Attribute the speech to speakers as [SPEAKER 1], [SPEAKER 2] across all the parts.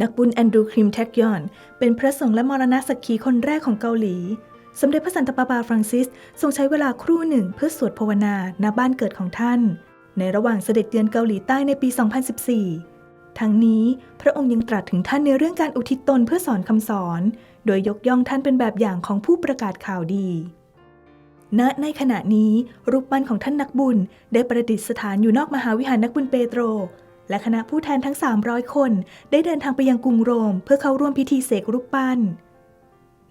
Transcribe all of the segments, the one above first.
[SPEAKER 1] นักบุญแอนดรูคริมแทกยอน เป็นพระสงฆ์และมรณะสักขีคนแรกของเกาหลี สมเด็จพระสันตะปาปาฟรังซิสทรงใช้เวลาครู่หนึ่งเพื่อสวดภาวนาณบ้านเกิดของท่าน ในระหว่างเสด็จเยือนเกาหลีใต้ในปี 2014 ทั้งนี้พระองค์ยังตรัสถึงท่านในเรื่องการอุทิศตนเพื่อสอนคำสอน โดยยกย่องท่านเป็นแบบอย่างของผู้ประกาศข่าวดีณในขณะนี้รูปปั้นของท่านนักบุญได้ประดิษฐานอยู่นอกมหาวิหารนักบุญเปโตร และคณะผู้แทนทั้ง 300 คน ได้เดินทางไปยังกรุงโรม เพื่อเข้าร่วมพิธีเสกรูปปั้น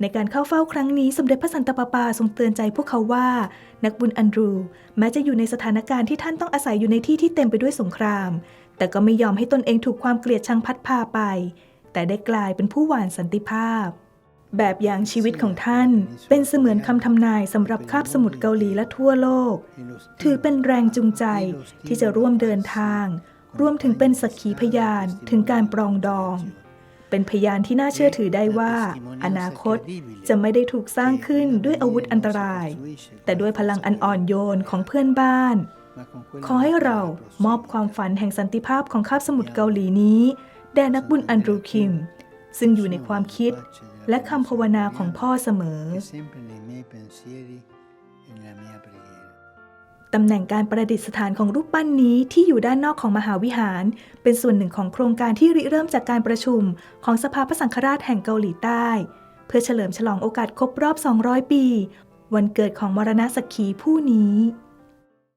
[SPEAKER 1] ในการเข้าเฝ้าครั้งนี้สมเด็จพระสันตะปาปาทรงเตือนใจพวกเขาว่า นักบุญอันดรู แม้จะอยู่ในสถานการณ์ที่ท่านต้องอาศัยอยู่ในที่ที่เต็มไปด้วยสงคราม แต่ก็ไม่ยอมให้ตนเองถูกความเกลียดชังพัดพาไป แต่ได้กลายเป็นผู้หวานสันติภาพแบบอย่างชีวิตของท่านเป็นเสมือนคำทำนายสำหรับคาบสมุทรเกาหลีและทั่วโลก ถือเป็นแรงจูงใจที่จะร่วมเดินทาง รวมถึงเป็นสักขีพยานถึงการปรองดอง เป็นพยานที่น่าเชื่อถือได้ว่า อนาคตจะไม่ได้ถูกสร้างขึ้นด้วยอาวุธอันตราย แต่ด้วยพลังอันอ่อนโยนของเพื่อนบ้าน ขอให้เรามอบความฝันแห่งสันติภาพของคาบสมุทรเกาหลีนี้ แด่นักบุญอันดรูคิม ซึ่งอยู่ในความคิดและคำภาวนาของพ่อเสมอ ตำแหน่งการประดิษฐานของรูปปั้นนี้ที่อยู่ด้านนอกของมหาวิหาร เป็นส่วนหนึ่งของโครงการที่ริเริ่มจากการประชุม ของสภาพระสังฆราชแห่งเกาหลีใต้ เพื่อเฉลิมฉลองโอกาสครบรอบ 200 ปี วันเกิดของมรณะสักขีผู้นี้